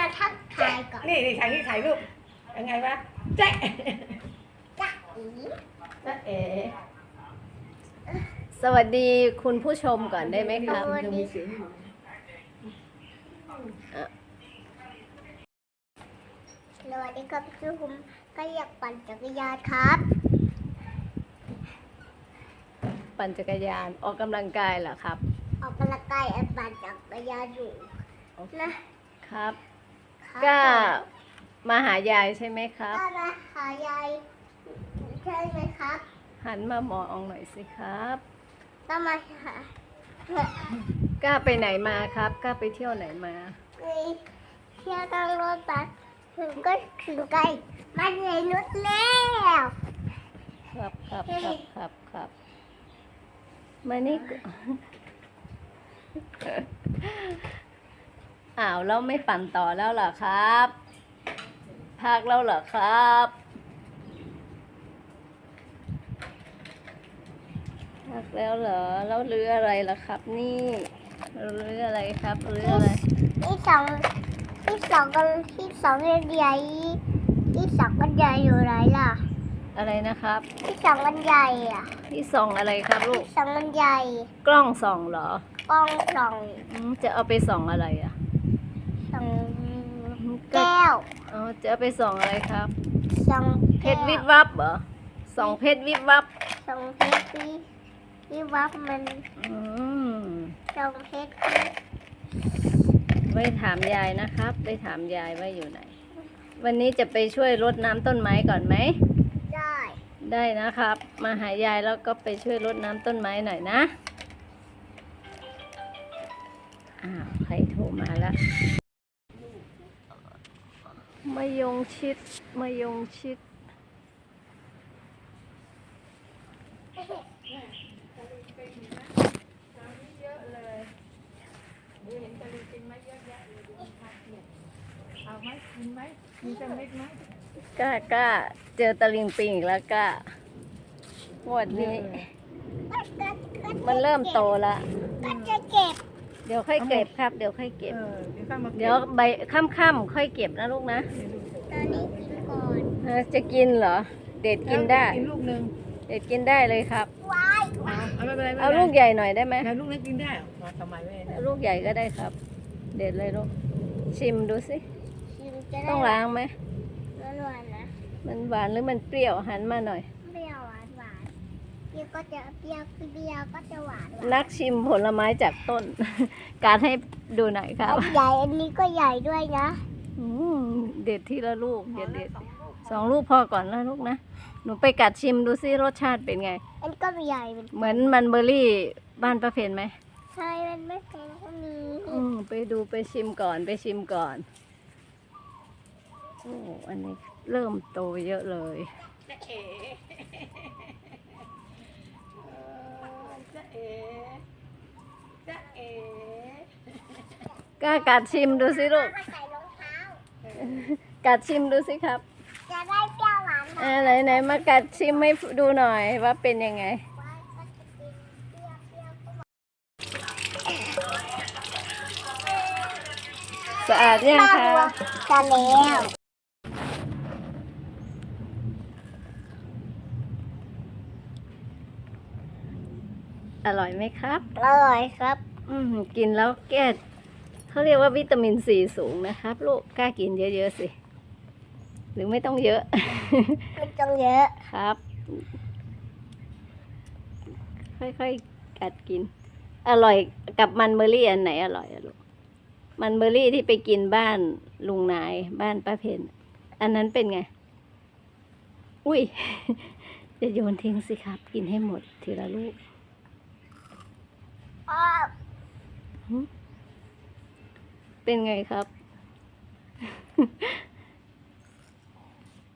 มาทักทายก่อนนี่นี่ถ่ายนี่ถ่ายรูปยังไงวะแจ๊ะจ้ะอีจ๊ะเอ๋สวัสดีคุณผู้ชมก่อนได้ไหมครับยังมีเสียงอยู่สวัสดีครับชื่อผมก็อยากปั่นจักรยานครับ ปั่นจักรยานออกกำลังกายเหรอครับ ออกกำลังกายแอบปั่นจักรยานอยู่นะครับ ครับก็มาหายายใช่ไหมครับ ก็มาหายายใช่ไหมครับ หันมามองหน่อยสิครับก็มาหาก้าไปไหนมาครับก้าไปเที่ยวไหนมาไปเที่ยวนั่งรถบัสถึงก็ถึงไกลมาเลยนุดแล้วครับครับครับครับครับมานี่ก่ อนอ้าวแล้วไม่ปั่นต่อแล้วเหรอครับพักแล้วเหรอครับพักแล้วเหรอแล้วเรืออะไรล่ะครับ นี่เรืออะไรครับเรืออะไรที่สองที่สองกันที่สองกันใหญ่ที่สองกันใหญ่อยู่ไหนล่ะ อะไรนะครับ ที่สองกันใหญ่อะที่ส่องอะไรครับลูกสองกันใหญ่ กล้องส่องเหรอกล้องสอง อืมจะเอาไปส่องอะไรอะสอง แก้วอ๋อจะเอาไปส่องอะไรครับ สองเพชรวิบวับเหรอส่องเพชรวิบวับสองเพชรที่ที่วับมันอืมสองเพชรไปถามยายนะครับไปถามยายว่าอยู่ไหน วันนี้จะไปช่วยรดน้ำต้นไม้ก่อนไหม ได้ได้นะครับ มาหายายแล้วก็ไปช่วยรดน้ำต้นไม้หน่อยนะ อ้าว ใครโทรมาแล้ว มายงชิดมายงชิด เอาไหมกินไหมมีจะเล็กไหมกล้ากล้าเจอตะลิงปิงอีกแล้วกล้าหวดนี้ มันเริ่มโตละก็จะเก็บเดี๋ยวค่อยเก็บครับ เดี๋ยวค่อยเก็บ เออเดี๋ยวข้างมาก็บเดี๋ยวใบค่ำๆค่อยเก็บนะลูกนะตอนนี้กินก่อนเออจะกินเหรอ เด็ดกินได้ กินลูกหนึ่งเด็ดกินได้เลยครับ ว้ายเอาเอาไม่เป็นไรไม่เอาเป็นไรลูกใหญ่หน่อยได้ไหมแล้วลูกเล็กกินได้เหรอมาทำไมไม่ได้เอาลูกใหญ่ก็ได้ครับ เด็ดเลยลูก ชิมดูสิชิมจะได้ต้องล้างไหมหวานๆนะ มันหวานหรือมันเปรี้ยวหันมาหน่อย เปรี้ยวก็จะเปรี้ยวเปรี้ยวก็จะหวานหวานนักชิมผลไม้จากต้น การให้ดูหน่อยครับอันใหญ่อันนี้ก็ใหญ่ด้วยนะอืมเด็ดทีละลูกอย่าเด็ดสองลูกพอก่อนนะลูกนะ หนูไปกัดชิมดูซิรสชาติเป็นไง อันนี้ก็ใหญ่เหมือนเหมือนมันเบอร์รี่บ้านประเพณไหมใช่มันไม่แพงก็มีอืมไปดูไปชิมก่อนไปชิมก่อนโอ้อันนี้เริ่มโตเยอะเลย จะเอ๋เออจะเอ๋จะเอ๋ กล้ากัดชิมดูสิลูกก็ใส่รองเท้า กัดชิมดูสิครับ จะได้เปรี้ยวหวานหวานอ่าไหนไหนมากัดชิมให้ดูหน่อยว่าเป็นยังไงก็จะกินเปรี้ยวเปรี้ยวก็หวานสะอาดยังคะจะแล้วอร่อยไหมครับ อร่อยครับ อืมกินแล้วแก้ เขาเรียกว่าวิตามินซีสูงนะครับ ลูกกล้ากินเยอะ ๆ สิ หรือไม่ต้องเยอะ ไม่ต้องเยอะครับ ค่อยๆกัดกิน อร่อยกับมันเบอร์รี่อันไหนอร่อยอะลูกมันเบอร์รี่ที่ไปกินบ้านลุงนายบ้านป้าเพนอันนั้นเป็นไง อุ้ย จะโยนทิ้งสิครับ กินให้หมดทีละลูกอ้าว เป็นไงครับ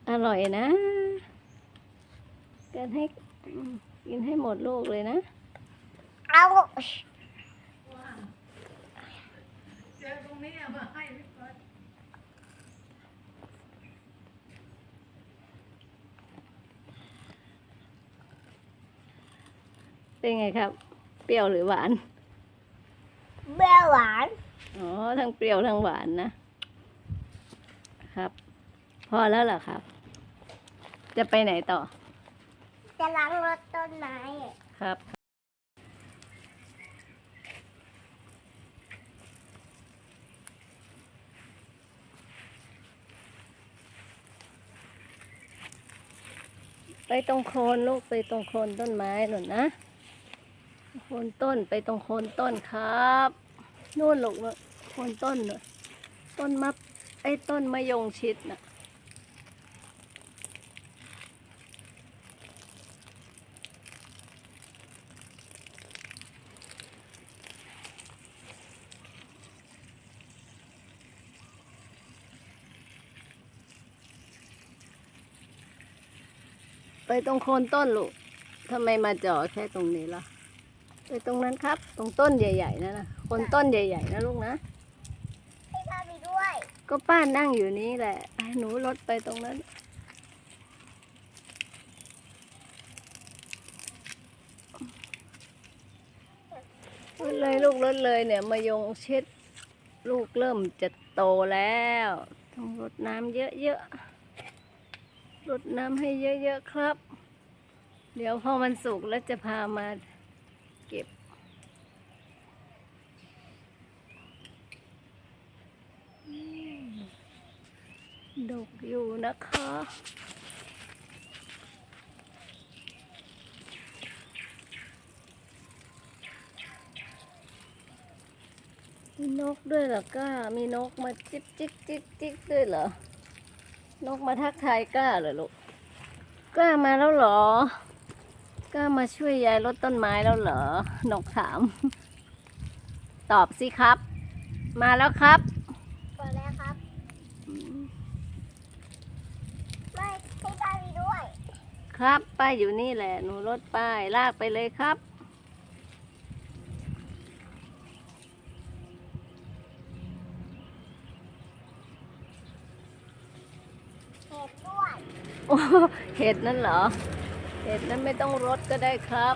อร่อยนะกันให้อืมกินให้หมดลูกเลยนะ เอาเจอตรงนี้เอามาให้พี่เฟิร์นเป็นไงครับ เปรี้ยวหรือหวาน เปรี้ยวหวาน อ๋อ ทั้งเปรี้ยวทั้งหวานนะพอแล้วเหรอครับ จะไปไหนต่อ จะล้างรถต้นไม้ครับ ไปตรงโคนลูกไปตรงโคนต้นไม้หนุนนะโคนต้นไปตรงโคนต้นครับ นู่นลูกนู่นโคนต้นน่ะต้นมะไอ้ต้นมะยงชิดน่ะไปตรงโคนต้นลูกทำไมมาจ่อแค่ตรงนี้ล่ะ ไปตรงนั้นครับ ตรงต้นใหญ่ ๆนั่นนะคนต้นใหญ่ ๆ นะลูกนะ ให้ป้าไปด้วย ก็ป้านั่งอยู่นี้แหละไปหนูรถไปตรงนั้น รถเลยลูกรถเลยเนี่ยมายงเช็ด ลูกเริ่มจะโตแล้ว ต้องรดน้ำเยอะๆ รดน้ำให้เยอะๆครับ เดี๋ยวพอมันสุกแล้วจะพามาเก็บ ดกอยู่นะคะ มีนกด้วยเหรอก้า มีนกมาจิ๊กจิ๊กจิ๊กจิ๊กด้วยเหรอ นกมาทักทายก้าเหรอลูก ก้ามาแล้วเหรอ ก้ามาช่วยยายรดต้นไม้แล้วเหรอ นกถาม ตอบสิครับ มาแล้วครับก่อนแล้วครับ อืม ไม่ให้ป้าไปด้วย ครับ ป้าอยู่นี่แหละ หนูรถป้ายลากไปเลยครับ เห็ดด้วย โอ้เห็ดนั่นเหรอ เห็ดนั้นไม่ต้องรดก็ได้ครับ